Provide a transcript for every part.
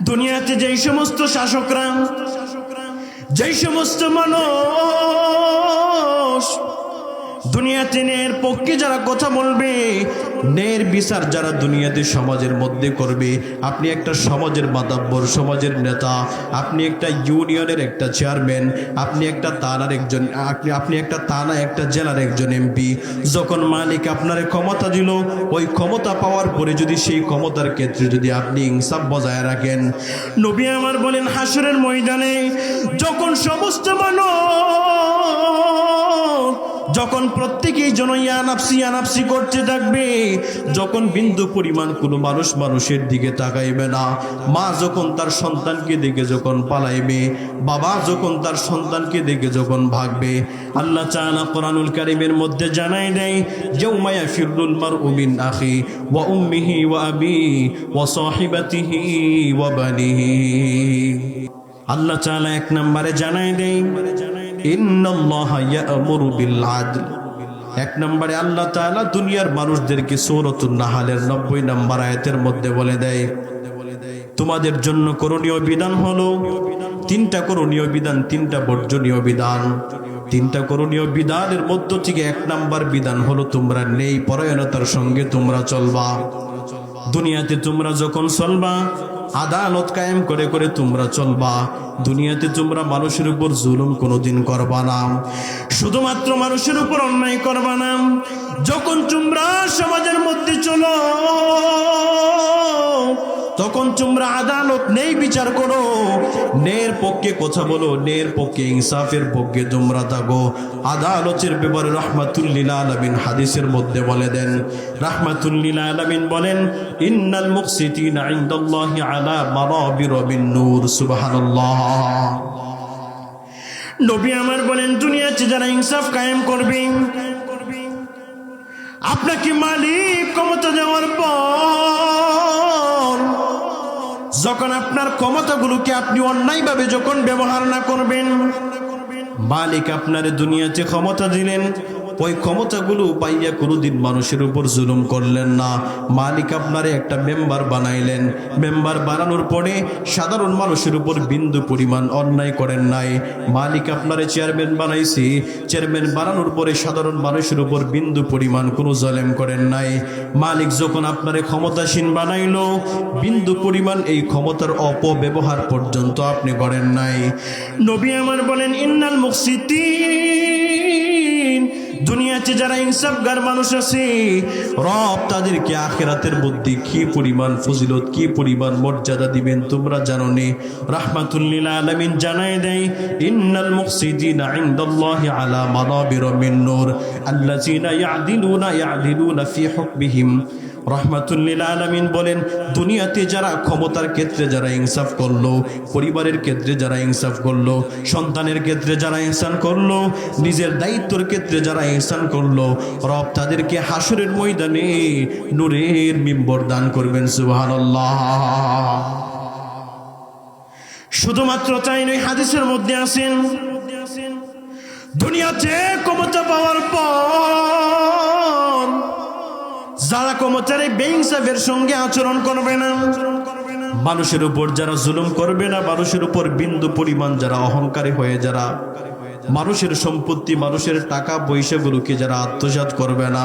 দুনিয়াতে যেই সমস্ত শাসকরা যেই সমস্ত মানুষ দুনিয়াতে পক্ষে যারা কথা বলবে নের বিচার যারা দুনিয়াতে সমাজের মধ্যে করবে, আপনি একটা সমাজের মাতাব্বর সমাজের নেতা, আপনি একটা ইউনিয়নের একটা চেয়ারম্যান, আপনি একটা তানার একজন, আপনি আপনি একটা তানা একটা জেলার একজন এমপি, যখন মালিক আপনার ক্ষমতা দিল, ওই ক্ষমতা পাওয়ার পরে যদি সেই ক্ষমতার ক্ষেত্রে যদি আপনি ইনসাফ বজায় রাখেন, নবী আমার বলেন হাসরের ময়দানে যখন সমস্ত মানুষ যখন প্রত্যেকেই জন ইয়ানাপসি ইয়ানাপসি করতে থাকবে, যখন বিন্দু পরিমাণ কোনো মানুষ মানুষের দিকে তাকাইবে না, মা যখন তার সন্তানকে দেখে যখন পালাইবে, বাবা যখন তার সন্তানকে দেখে যখন ভাগবে, আল্লাহ চালা কোরআনুল কারিমের মধ্যে জানাই দেয় যেউমায়া ফিরুল মার উমিন আখি ওয়া উম্মিহি ওয়া আবি ওয়া সাহিবাতিহি ওয়া বানিহি। আল্লাহ চালা এক নম্বরে জানাই দেয় এক নম্বরে আল্লাহ তাআলা দুনিয়ার মানুষদেরকে সূরাতুন নাহালের 90 নম্বর আয়াতের মধ্যে বলে দেয়, তোমাদের জন্য করণীয় বিধান হলো তিনটা করণীয় বিধান, তিনটা বর্জনীয় বিধান। তিনটা করণীয় বিধানের মধ্য থেকে এক নাম্বার বিধান হলো তোমরা নেই পরায়ণতার সঙ্গে তোমরা চলবা। দুনিয়াতে তোমরা যখন চলবা, আদালত কায়েম করে করে তোমরা চলবা। দুনিয়াতে তোমরা মানুষের উপর জুলুম কোনোদিন করবা না। শুধুমাত্র মানুষের উপর অন্যায় করবা না। যখন তোমরা সমাজের মধ্যে চলো তোমরা আদালত নেই বিচার করো। নের পক্ষে কথা বলো নের পক্ষে ইনসাফের পক্ষে তোমরা থাকো। আদালতের ব্যাপারে রহমাতুল্লিল আলমিন হাদিসের মধ্যে বলে দেন। রহমাতুল্লিল আলমিন বলেন, ইন্নাল মুকসিতিন ইনদাল্লাহি আলা মারাবির বিন নূর। সুবহানাল্লাহ। নবী আমার বলেন, দুনিয়াতে যারা ইনসাফ কায়েম করবে, আপনাকে মালিক ক্ষমতা দেওয়ার পর যখন আপনার ক্ষমতাগুলোকে আপনি অন্যায়ভাবে যখন ব্যবহার না করবেন মালিক আপনার দুনিয়াতে ক্ষমতা দিলেন ওই ক্ষমতাগুলো পাইয়া কোনোদিন মানুষের উপর জুলুম করলেন না। মালিক আপনারে একটা মেম্বার বানাইলেন। মেম্বার বানানোর পরে সাধারণ মানুষের উপর বিন্দু পরিমাণ অন্যায় করেন নাই। মালিক আপনারে চেয়ারম্যান বানাইছি। চেয়ারম্যান বানানোর পরে সাধারণ মানুষের উপর বিন্দু পরিমাণ কোনো জলেম করেন নাই। মালিক যখন আপনারে ক্ষমতাসীন বানাইল, বিন্দু পরিমাণ এই ক্ষমতার অপব্যবহার পর্যন্ত আপনি করেন নাই। নবী আমার বলেন, ইন্নাল মুকসিতিন দুনিয়াতে যারা ইনসাফগার মানুষ আছে, রব তাদেরকে আখেরাতের মধ্যে কি পরিমাণ ফজিলত, কি পরিমাণ মর্যাদা দিবেন তোমরা জানো নে? রাহমাতুল্লিল আলামিন জানায় দেয়, ইন্নাল মুকসিদিনা ইনদাল্লাহি আলা মানাবির মিন নূর, আল্লাযিনা ইয়াদিলুনা ইয়াদিলুনা ফি হুকমিহিম। রহমাতুল্লিল আলমিন বলেন, দুনিয়াতে যারা ক্ষমতার ক্ষেত্রে যারা ইনসাফ করল, পরিবারের ক্ষেত্রে যারা ইনসাফ করল, সন্তানের ক্ষেত্রে যারা ইনসান করল, নিজের দায়িত্বর ক্ষেত্রে যারা ইনসান করল, রব তাদেরকে হাসুরের ময়দানে নূরের মিম্বর দান করবেন, সুবহানাল্লাহ। শুধুমাত্র তাই নয়, হাদিসের মধ্যে আছেন, দুনিয়াতে ক্ষমতা পাওয়ার পর যারা কর্মচারী বেইনসাফের সঙ্গে আচরণ করবে না, মানুষের উপর যারা জুলুম করবে না, মানুষের উপর বিন্দু পরিমাণ যারা অহংকারী হয়ে যারা, মানুষের সম্পত্তি, মানুষের টাকা পয়সাগুলোকে যারা আত্মসাত করবে না।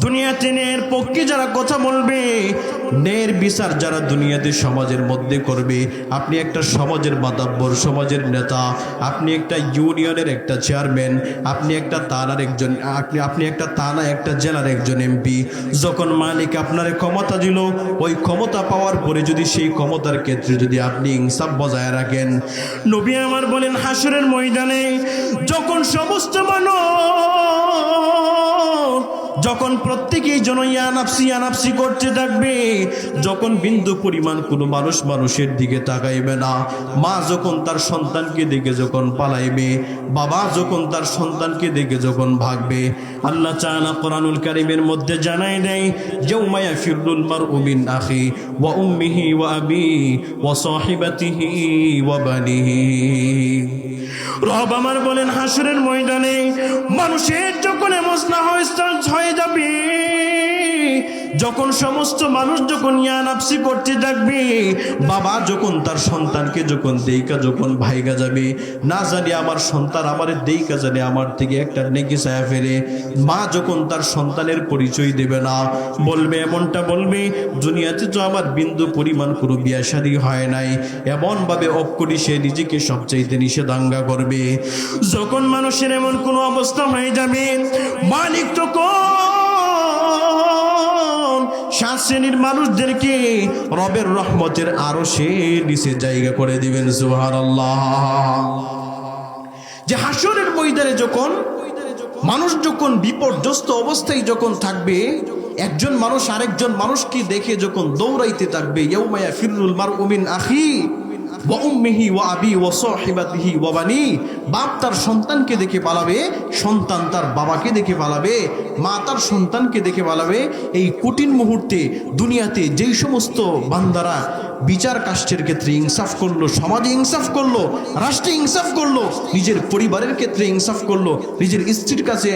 দুনিয়াতে নের পক্ষে যারা কথা বলবে নের বিচার যারা দুনিয়াতে সমাজের মধ্যে করবে, আপনি একটা সমাজের মাতাব্বর সমাজের নেতা, আপনি একটা ইউনিয়নের একটা চেয়ারম্যান, আপনি একটা তানার একজন, আপনি আপনি একটা তানা একটা জেলার একজন এমপি, যখন মালিক আপনার ক্ষমতা দিল, ওই ক্ষমতা পাওয়ার পরে যদি সেই ক্ষমতার ক্ষেত্রে যদি আপনি ইনসাফ বজায় রাখেন, নবী আমার বলেন হাসরের ময়দানে যখন সমস্ত মানুষ যখন প্রত্যেকেই জন ইয়ানাপসি ইয়ানাপসি করতে থাকবে, যখন বিন্দু পরিমাণ কোনো মানুষ মানুষের দিকে তাকাইবে না, মা যখন তার সন্তানকে দেখে যখন পালাইবে, বাবা যখন তার সন্তানকে দেখে যখন ভাগবে, আল্লাহ চানা কোরআনুল কারিমের মধ্যে জানাই দেয় যৌমায়া ফিরুল মার উমিন আখি ওয়া উম্মিহি ওয়া আবি ওয়া সাহিবাতিহি ওয়া বানিহি। রব আমার বলেন হাসুরের ময়দানে মানুষের যখন এমসনা হয়ে যাবে। যখন সমস্ত মানুষ যখন ইয়ানাপসি করতে থাকবে, বাবা যখন তার সন্তানকে যখন দেইকা যখন ভাইগা যাবে, না জানি আমার সন্তান আমার দেইকা জানে, আমার থেকে একটা নেকি ছায়া ফেরে। মা যখন তার সন্তানের পরিচয় দেবে না, বলবে, এমনটা বলবে, দুনিয়াতে তো আমার বিন্দু পরিমাণ কোনো বিয়া শাদী হয় নাই। এমনভাবে অফ করি সে নিজেকে সবচাইতে নিষেধাজ্ঞা করবে। যখন মানুষের এমন কোনো অবস্থা হয়ে যাবে, মালিক তখন সাত শ্রেণির মানুষদেরকে রবের রহমতের আরও সে নিচে জায়গা করে দিবেন সুহার যে হাসরের ময়দানে যখন, মানুষ যখন বিপর্যস্ত অবস্থায় যখন থাকবে, একজন মানুষ আরেকজন মানুষকে দেখে যখন দৌড়াইতে থাকবে ইয়ৌমায়া ফিরুল মার উমিন আখি ওয়া উম্মিহি ওয়া আবি ওয়া সাহিবাতিহি ওয়া বাপ তার সন্তানকে দেখে পালাবে, সন্তান তার বাবাকে দেখে পালাবে, মা তার সন্তানকে দেখে পালাবে। এই কঠিন মুহূর্তে দুনিয়াতে যেই সমস্ত বান্দারা বিচার কাষ্টের ক্ষেত্রে ইনসাফ করল, সমাজে ইনসাফ করল, রাষ্ট্রে ইনসাফ করল, নিজের পরিবারের ক্ষেত্রে ইনসাফ করল, নিজের স্ত্রীর কাছে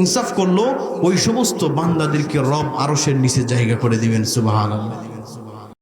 ইনসাফ করল, ওই সমস্ত বান্দাদেরকে রব আরসের নিচে জায়গা করে দিবেন সুবাহ